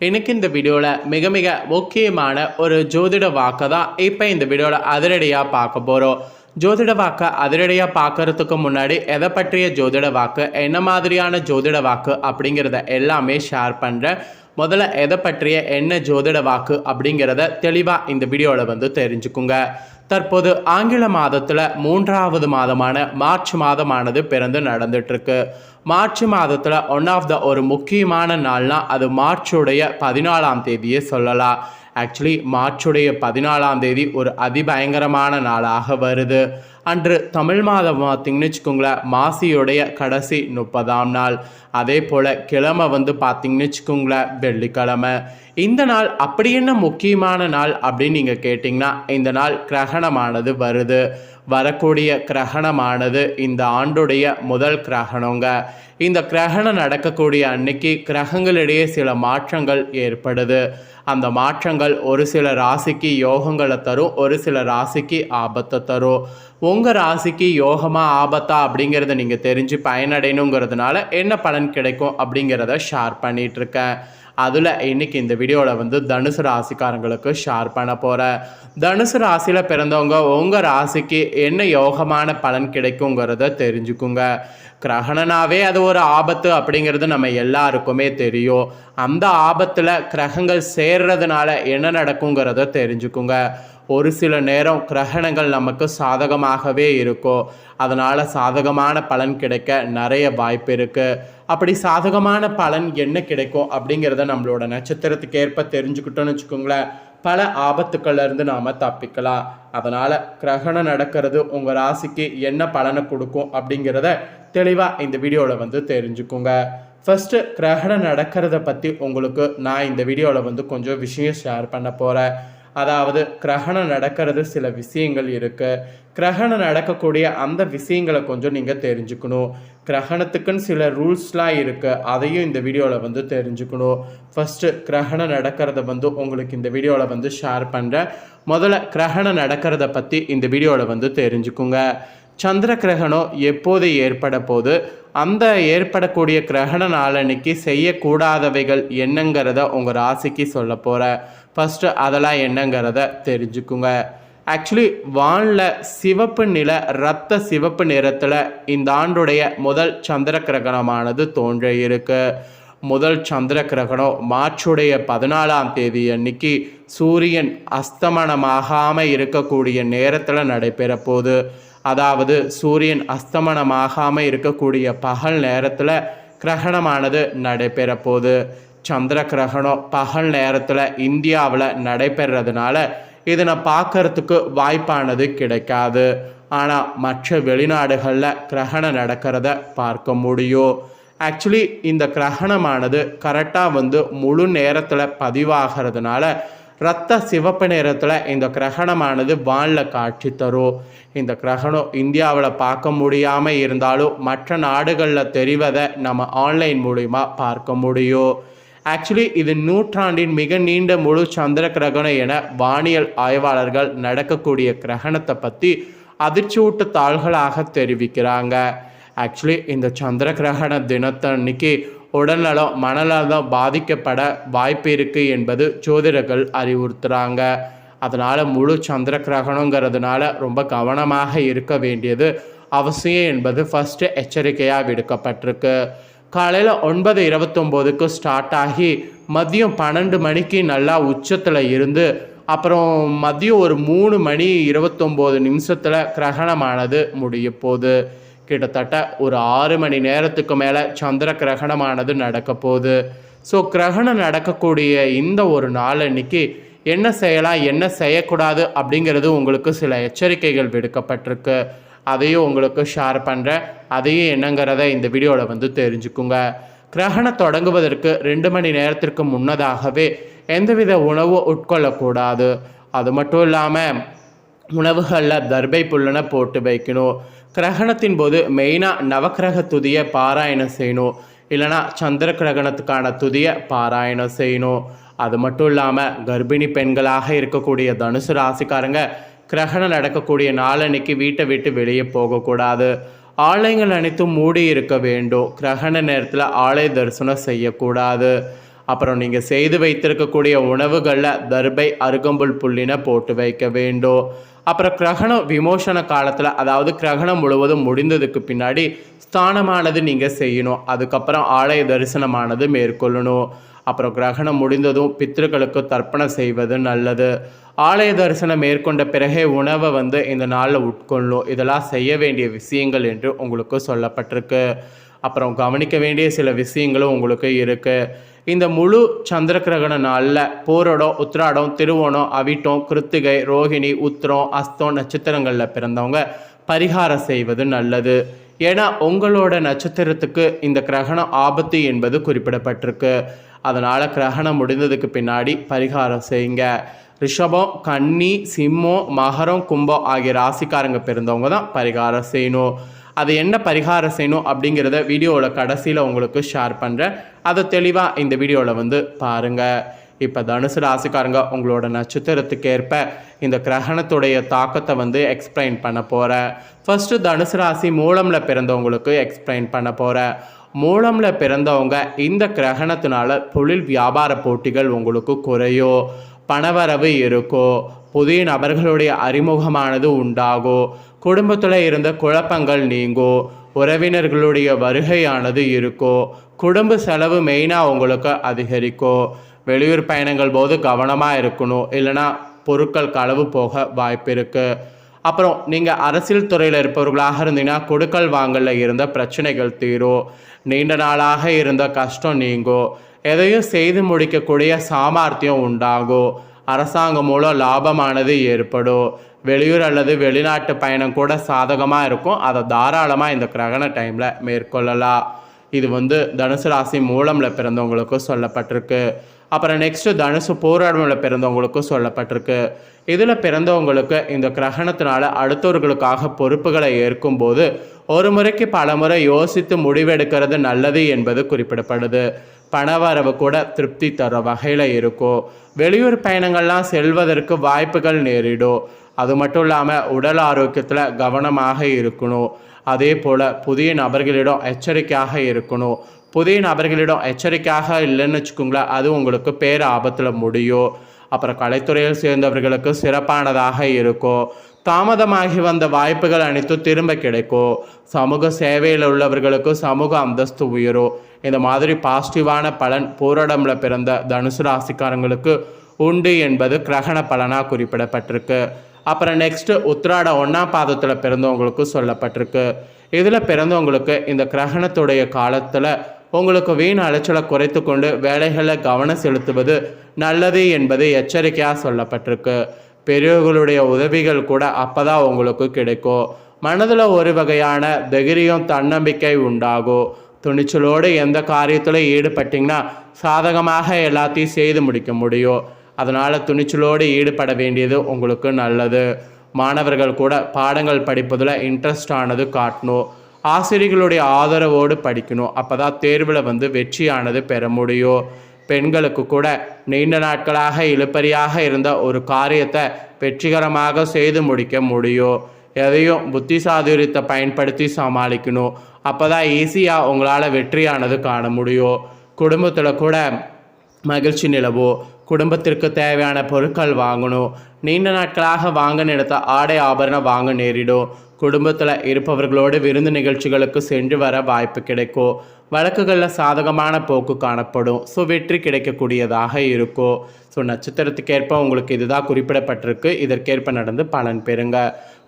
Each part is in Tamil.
எனக்கு இந்த வீடியோவில் மிக மிக முக்கியமான ஒரு ஜோதிட வாக்கை தான் இப்போ இந்த வீடியோவில் அதிரடியாக பார்க்க போகிறோம் ஜோதிட வாக்கை அதிரடியாக பார்க்கறதுக்கு முன்னாடி எதை பற்றிய ஜோதிட வாக்கு என்ன மாதிரியான ஜோதிட வாக்கு அப்படிங்கிறத எல்லாமே ஷேர் பண்ணுறேன் முதல்ல எதை பற்றிய என்ன ஜோதிட வாக்கு அப்படிங்கிறத தெளிவாக இந்த வீடியோவில் வந்து தெரிஞ்சுக்குங்க. தற்போது ஆங்கில மாதத்தில் மூன்றாவது மாதமான மார்ச் மாதமானது பிறந்து நடந்துட்டுருக்கு மார்ச் மாதத்தில் ஒன் ஆஃப் த ஒரு முக்கியமான நாள்னா அது மார்ச்சுடைய பதினாலாம் தேதியே சொல்லலாம். ஆக்சுவலி மார்ச்சுடைய பதினாலாம் தேதி ஒரு அதிபயங்கரமான நாளாக வருது. அன்று தமிழ் மாதம் பார்த்தீங்கன்னு வச்சுக்கோங்களேன் மாசியுடைய கடைசி முப்பதாம் நாள். அதே போல் கிழமை வந்து பார்த்திங்கன்னு வச்சுக்கோங்களேன் வெள்ளிக்கிழமை. இந்த நாள் அப்படி என்ன முக்கியமான நாள் அப்படின்னு நீங்கள் கேட்டிங்கன்னா இந்த நாள் கிரகணமானது வருது. வரக்கூடிய கிரகணமானது இந்த ஆண்டுடைய முதல் கிரகணங்க. இந்த கிரகணம் நடக்கக்கூடிய அன்னைக்கு கிரகங்களிடையே சில மாற்றங்கள் ஏற்படுது. அந்த மாற்றங்கள் ஒரு சில ராசிக்கு யோகங்களை தரும் ஒரு சில ராசிக்கு ஆபத்தை தரும். உங்கள் ராசிக்கு யோகமாக ஆபத்தா அப்படிங்கிறத நீங்கள் தெரிஞ்சு பயனடையணுங்கிறதுனால என்ன பலன் கிடைக்கும் அப்படிங்கிறத ஷேர் பண்ணிகிட்ருக்கேன் அதில் இன்னைக்கு இந்த வீடியோவில் வந்து தனுசு ராசிக்காரங்களுக்கு ஷேர் பண்ண போகிறேன் தனுசு ராசியில் பிறந்தவங்க உங்கள் ராசிக்கு என்ன யோகமான பலன் கிடைக்குங்கிறத தெரிஞ்சுக்குங்க. கிரகணனாவே அது ஒரு ஆபத்து அப்படிங்கிறது நம்ம எல்லாருக்குமே தெரியும். அந்த ஆபத்தில் கிரகங்கள் சேர்றதுனால என்ன நடக்குங்கிறத தெரிஞ்சுக்குங்க. ஒரு சில நேரம் கிரகணங்கள் நமக்கு சாதகமாகவே இருக்கும் அதனால் சாதகமான பலன் கிடைக்க நிறைய வாய்ப்பு இருக்குது அப்படி சாதகமான பலன் என்ன கிடைக்கும் அப்படிங்கிறத நம்மளோட நட்சத்திரத்துக்கு ஏற்ப தெரிஞ்சுக்கிட்டோன்னு வச்சுக்கோங்களேன். பல ஆபத்துக்கள்லேருந்து நாம் தப்பிக்கலாம். அதனால் கிரகணம் நடக்கிறது உங்கள் ராசிக்கு என்ன பலனை கொடுக்கும் அப்படிங்கிறத தெளிவாக இந்த வீடியோவில் வந்து தெரிஞ்சுக்குங்க. ஃபஸ்ட்டு கிரகணம் நடக்கிறத பற்றி உங்களுக்கு நான் இந்த வீடியோவில் வந்து கொஞ்சம் விஷயம் ஷேர் பண்ண போகிறேன் அதாவது கிரகணம் நடக்கிறது சில விஷயங்கள் இருக்குது கிரகணம் நடக்கக்கூடிய அந்த விஷயங்களை கொஞ்சம் நீங்கள் தெரிஞ்சுக்கணும். கிரகணத்துக்குன்னு சில ரூல்ஸ்லாம் இருக்குது அதையும் இந்த வீடியோவில் வந்து தெரிஞ்சுக்கணும். ஃபஸ்ட்டு கிரகணம் நடக்கிறத வந்து உங்களுக்கு இந்த வீடியோவில் வந்து ஷேர் பண்ணுறேன் முதல்ல கிரகணம் நடக்கிறத பற்றி இந்த வீடியோவில் வந்து தெரிஞ்சுக்குங்க. சந்திர கிரகணம் எப்போது ஏற்பட போது அந்த ஏற்படக்கூடிய கிரகண நாளன்னைக்கு செய்யக்கூடாதவைகள் என்னங்கிறத உங்கள் ராசிக்கு சொல்ல போகிறேன் ஃபஸ்ட்டு அதெல்லாம் என்னங்கிறத தெரிஞ்சுக்குங்க. ஆக்சுவலி வானில் சிவப்பு நில ரத்த சிவப்பு நிறத்தில் இந்த ஆண்டுடைய முதல் சந்திர கிரகணமானது தோன்ற இருக்கு. முதல் சந்திர கிரகணம் மார்ச்சுடைய பதினாலாம் தேதி அன்னைக்கு சூரியன் அஸ்தமனமாகாமல் இருக்கக்கூடிய நேரத்தில் நடைபெற போகுது அதாவது சூரியன் அஸ்தமனமாகாமல் இருக்கக்கூடிய பகல் நேரத்தில் கிரகணமானது நடைபெற போகுது சந்திர கிரகணம் பகல் நேரத்தில் இந்தியாவில் நடைபெறதுனால இதனை பார்க்கறதுக்கு வாய்ப்பானது கிடைக்காது. ஆனால் மற்ற வெளிநாடுகளில் கிரகணம் நடக்கிறத பார்க்க முடியும். ஆக்சுவலி இந்த கிரகணமானது கரெக்டாக வந்து முழு நேரத்தில் பதிவாகிறதுனால ரத்த சிவப்பு நேரத்தில் இந்த கிரகணமானது வானில் காட்சி தரும் இந்த கிரகணம் இந்தியாவில் பார்க்க முடியாமல் இருந்தாலும் மற்ற நாடுகளில் தெரிவதை நம்ம ஆன்லைன் மூலிமா பார்க்க முடியும். ஆக்சுவலி இது நூற்றாண்டின் மிக நீண்ட முழு சந்திர கிரகணம் என வானியல் ஆய்வாளர்கள் நடக்கக்கூடிய கிரகணத்தை பற்றி அதிர்ச்சியூட்டு தாள்களாக தெரிவிக்கிறாங்க. ஆக்சுவலி இந்த சந்திர கிரகண தினத்தன்னைக்கு உடல்நலம் மனநலம் பாதிக்கப்பட வாய்ப்பு இருக்குது என்பது ஜோதிடர்கள் அறிவுறுத்துகிறாங்க அதனால் முழு சந்திர கிரகணங்கிறதுனால ரொம்ப கவனமாக இருக்க வேண்டியது அவசியம் என்பது ஃபஸ்ட்டு எச்சரிக்கையாக விடுக்கப்பட்டிருக்கு. காலையில் ஒன்பது இருபத்தொம்போதுக்கு ஸ்டார்ட் ஆகி மதியம் பன்னெண்டு மணிக்கு நல்லா உச்சத்தில் இருந்து அப்புறம் மதியம் ஒரு மூணு மணி இருபத்தொம்போது நிமிஷத்தில் கிரகணமானது முடிய போகுது. கிட்டத்தட்ட ஒரு ஆறு மணி நேரத்துக்கு மேலே சந்திர கிரகணமானது நடக்க போகுது. ஸோ கிரகணம் நடக்கக்கூடிய இந்த ஒரு நாள் அன்னைக்கு என்ன செய்யலாம் என்ன செய்யக்கூடாது அப்படிங்கிறது உங்களுக்கு சில எச்சரிக்கைகள் விடுக்கப்பட்டிருக்கு. அதையும் உங்களுக்கு ஷேர் பண்ணுறேன் அதையும் என்னங்கிறத இந்த வீடியோவில் வந்து தெரிஞ்சுக்குங்க. கிரகணம் தொடங்குவதற்கு ரெண்டு மணி நேரத்திற்கு முன்னதாகவே எந்தவித உணவு உட்கொள்ளக்கூடாது. அது மட்டும் இல்லாமல் உணவுகளில் தர்பை புல்லனை போட்டு வைக்கணும். கிரகணத்தின் போது மெயினாக நவக்கிரக துதியை பாராயணம் செய்யணும். இல்லைனா சந்திர கிரகணத்துக்கான துதியை பாராயணம் செய்யணும். அது மட்டும் இல்லாமல் கர்ப்பிணி பெண்களாக இருக்கக்கூடிய தனுசு ராசிக்காரங்க கிரகணம் நடக்கக்கூடிய நாளன்னைக்கு வீட்டை விட்டு வெளியே போகக்கூடாது ஆலயங்கள் அனைத்தும் மூடி இருக்க வேண்டும். கிரகண நேரத்தில் ஆலய தரிசனம் செய்யக்கூடாது அப்புறம் நீங்கள் செய்து வைத்திருக்கக்கூடிய உணவுகளில் தர்பை அருகம்புல் புள்ளின போட்டு வைக்க வேண்டும். அப்புறம் கிரகணம் விமோசன காலத்தில் அதாவது கிரகணம் முழுவதும் முடிந்ததுக்கு பின்னாடி ஸ்தானமானது நீங்கள் செய்யணும். அதுக்கப்புறம் ஆலய தரிசனமானது மேற்கொள்ளணும். அப்புறம் கிரகணம் முடிந்ததும் பித்ருக்களுக்கு தர்ப்பணம் செய்வது நல்லது. ஆலய தரிசனம் மேற்கொண்ட பிறகே உணவை வந்து இந்த நாளில் உட்கொள்ளணும். இதெல்லாம் செய்ய வேண்டிய விஷயங்கள் என்று உங்களுக்கு சொல்லப்பட்டிருக்கு. அப்புறம் கவனிக்க வேண்டிய சில விஷயங்களும் உங்களுக்கு இருக்குது இந்த முழு சந்திர கிரகண நாளில் போரோடம் உத்திராடம் திருவோணம் அவிட்டம் கிருத்திகை ரோகிணி உத்திரம் அஸ்தம் நட்சத்திரங்களில் பிறந்தவங்க பரிகாரம் செய்வது நல்லது. ஏன்னா உங்களோட நட்சத்திரத்துக்கு இந்த கிரகணம் ஆபத்து என்பது குறிப்பிடப்பட்டிருக்கு. அதனால் கிரகணம் முடிந்ததுக்கு பின்னாடி பரிகாரம் செய்யுங்க. ரிஷபம் கன்னி சிம்மம் மகரம் கும்பம் ஆகிய ராசிக்காரங்க பிறந்தவங்க தான் பரிகாரம் செய்யணும். அது என்ன பரிகாரம் செய்யணும் அப்படிங்கிறத வீடியோவில் கடைசியில் உங்களுக்கு ஷேர் பண்ணுறேன் அதை தெளிவாக இந்த வீடியோவில் வந்து பாருங்கள் இப்போ தனுசு ராசிக்காரங்க உங்களோட நட்சத்திரத்துக்கு ஏற்ப இந்த கிரகணத்துடைய தாக்கத்தை வந்து எக்ஸ்பிளைன் பண்ண போகிறேன் ஃபஸ்ட்டு தனுசு ராசி மூலமில் பிறந்தவங்களுக்கு எக்ஸ்பிளைன் பண்ண போகிறேன் மூலமில் பிறந்தவங்க இந்த கிரகணத்தினால தொழில் வியாபார போட்டிகள் உங்களுக்கு குறையோ பணவரவு இருக்கும் புதிய நபர்களுடைய அறிமுகமானது உண்டாகும் குடும்பத்தில் இருந்த குழப்பங்கள் நீங்கும் உறவினர்களுடைய வருகையானது இருக்கும் குடும்ப செலவு மெயினாக உங்களுக்கு அதிகரிக்கும் வெளியூர் பயணங்கள் போது கவனமாக இருக்கணும். இல்லைனா பொருட்கள் களவு போக வாய்ப்பு இருக்குது அப்புறம் நீங்கள் அரசியல் துறையில் இருப்பவர்களாக இருந்தீங்கன்னா கொடுக்கல் வாங்கலில் இருந்த பிரச்சனைகள் தீரும் நீண்ட நாளாக இருந்த கஷ்டம் நீங்கும் எதையும் செய்து முடிக்கக்கூடிய சாமர்த்தியம் உண்டாகும் அரசாங்கம் மூலம் லாபமானது ஏற்படும். வெளியூர் அல்லது வெளிநாட்டு பயணம் கூட சாதகமாக இருக்கும். அதை தாராளமாக இந்த கிரகண டைமில் மேற்கொள்ளலாம். இது வந்து தனுசு ராசி மூலமில் பிறந்தவங்களுக்கும் சொல்லப்பட்டிருக்கு. அப்புறம் நெக்ஸ்ட்டு தனுசு போராடமில் பிறந்தவங்களுக்கும் சொல்லப்பட்டிருக்கு. இதில் பிறந்தவங்களுக்கு இந்த கிரகணத்தினால அடுத்தவர்களுக்காக பொறுப்புகளை ஏற்கும்போது ஒரு முறைக்கு பல முறை யோசித்து முடிவெடுக்கிறது நல்லது என்பது குறிப்பிடப்படுது. பணவரவு கூட திருப்தி தர வகையில் இருக்கும் வெளியூர் பயணங்கள்லாம் செல்வதற்கு வாய்ப்புகள் நேரிடும் அது மட்டும் இல்லாமல் உடல் ஆரோக்கியத்தில் கவனமாக இருக்கணும். அதே போல் புதிய நபர்களிடம் எச்சரிக்கையாக இருக்கணும். புதிய நபர்களிடம் எச்சரிக்கையாக இல்லைன்னு வச்சுக்கோங்களேன் அது உங்களுக்கு பேர் ஆபத்தில் முடியும். அப்புறம் கலைத்துறையில் சேர்ந்தவர்களுக்கு சிறப்பானதாக இருக்கும் தாமதமாகி வந்த வாய்ப்புகள் அனைத்தும் திரும்ப கிடைக்கும் சமூக சேவையில் உள்ளவர்களுக்கு சமூக அந்தஸ்து உயரும் இந்த மாதிரி பாசிட்டிவான பலன் போராடம்ல பிறந்த தனுசு ராசிக்காரங்களுக்கு உண்டு என்பது கிரகண பலனாக குறிப்பிடப்பட்டிருக்கு. அப்புறம் நெக்ஸ்ட்டு உத்திராட ஒன்றாம் பாதத்தில் பிறந்தவங்களுக்கு சொல்லப்பட்டிருக்கு. இதில் பிறந்தவங்களுக்கு இந்த கிரகணத்துடைய காலத்தில் உங்களுக்கு வீண் அலைச்சலை குறைத்து கொண்டு வேலைகளில் கவனம் செலுத்துவது நல்லது என்பது எச்சரிக்கையாக சொல்லப்பட்டிருக்கு. பெரியவர்களுடைய உதவிகள் கூட அப்போ தான் உங்களுக்கு கிடைக்கும். மனதில் ஒரு வகையான தைரியம் தன்னம்பிக்கை உண்டாகும். துணிச்சலோடு எந்த காரியத்தில் ஈடுபட்டிங்கன்னா சாதகமாக எல்லாத்தையும் செய்து முடிக்க முடியும். அதனால் துணிச்சலோடு ஈடுபட வேண்டியது உங்களுக்கு நல்லது. மாணவர்கள் கூட பாடங்கள் படிப்பதில் இன்ட்ரெஸ்ட் ஆனது காட்டணும். ஆசிரியர்களுடைய ஆதரவோடு படிக்கணும். அப்போ தான் தேர்வில் வந்து வெற்றியானது பெற முடியும். பெண்களுக்கு கூட நீண்ட நாட்களாக இழுப்பறியாக இருந்த ஒரு காரியத்தை வெற்றிகரமாக செய்து முடிக்க முடியும் எதையும் புத்தி சாதுரியத்தை பயன்படுத்தி சமாளிக்கணும் அப்போ தான் ஈஸியாக உங்களால் வெற்றியானது காண முடியும் குடும்பத்தில் கூட மகிழ்ச்சி நிலவோ? குடும்பத்திற்கு தேவையான பொருட்கள் வாங்கணும். நீண்ட நாட்களாக வாங்க நினைத்த ஆடை ஆபரணம் வாங்க நேரிடும். குடும்பத்தில் இருப்பவர்களோடு விருந்து நிகழ்ச்சிகளுக்கு சென்று வர வாய்ப்பு கிடைக்கும். வழக்குகளில் சாதகமான போக்கு காணப்படும். ஸோ வெற்றி கிடைக்கக்கூடியதாக இருக்கும். ஸோ நட்சத்திரத்துக்கேற்ப உங்களுக்கு இதுதான் குறிப்பிடப்பட்டிருக்கு. இதற்கேற்ப நடந்து பலன் பெறுங்க.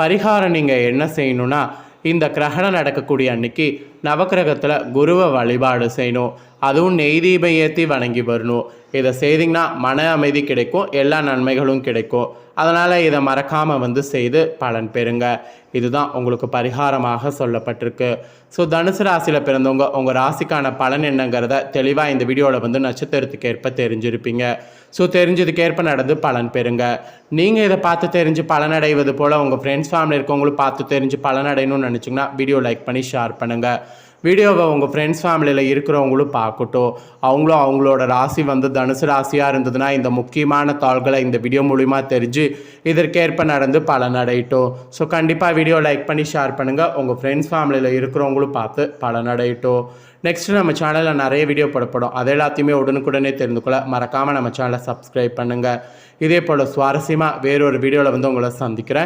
பரிகாரம் நீங்கள் என்ன செய்யணும்னா இந்த கிரகணம் நடக்கக்கூடிய அன்னைக்கு நவக்கிரகத்தில் குருவை வழிபாடு செய்யணும். அதுவும் நெய் தீபம் ஏற்றி வணங்கி வரணும். இதை செய்திங்கன்னா மன அமைதி கிடைக்கும் எல்லா நன்மைகளும் கிடைக்கும். அதனால் இதை மறக்காமல் வந்து செய்து பலன் பெறுங்க. இதுதான் உங்களுக்கு பரிகாரமாக சொல்லப்பட்டிருக்கு. ஸோ தனுசு ராசியில் பிறந்தவங்க உங்கள் ராசிக்கான பலன் என்னங்கிறத தெளிவாக இந்த வீடியோவில் வந்து நட்சத்திரத்துக்கு ஏற்ப தெரிஞ்சிருப்பீங்க. ஸோ தெரிஞ்சதுக்கேற்ப நடந்து பலன் பெறுங்க. நீங்கள் இதை பார்த்து தெரிஞ்சு பலனடைவது போல் உங்கள் ஃப்ரெண்ட்ஸ் ஃபேமிலி இருக்கவங்களும் பார்த்து தெரிஞ்சு பலனடையணும்னு நினச்சிங்கன்னா வீடியோ லைக் பண்ணி ஷேர் பண்ணுங்கள் வீடியோவை உங்கள் ஃப்ரெண்ட்ஸ் ஃபேமிலியில் இருக்கிறவங்களும் பார்க்கட்டும். அவங்களும் அவங்களோட ராசி வந்து தனுசு ராசியாக இருந்ததுன்னா இந்த முக்கியமான தாள்களை இந்த வீடியோ மூலிமா தெரிஞ்சு இதற்கேற்ப நடந்து பலன் அடையட்டும். ஸோ கண்டிப்பாக வீடியோ லைக் பண்ணி ஷேர் பண்ணுங்கள் உங்கள் ஃப்ரெண்ட்ஸ் ஃபேமிலியில் இருக்கிறவங்களும் பார்த்து பலன் அடையட்டும். நெக்ஸ்ட்டு நம்ம சேனலில் நிறைய வீடியோ போடப்படும். அது எல்லாத்தையுமே உடனுக்குடனே தெரிந்து கொள்ள மறக்காமல் நம்ம சேனலை சப்ஸ்கிரைப் பண்ணுங்கள் இதே போல் சுவாரஸ்யமாக வேறொரு வீடியோவில் வந்து உங்களை சந்திக்கிறேன்.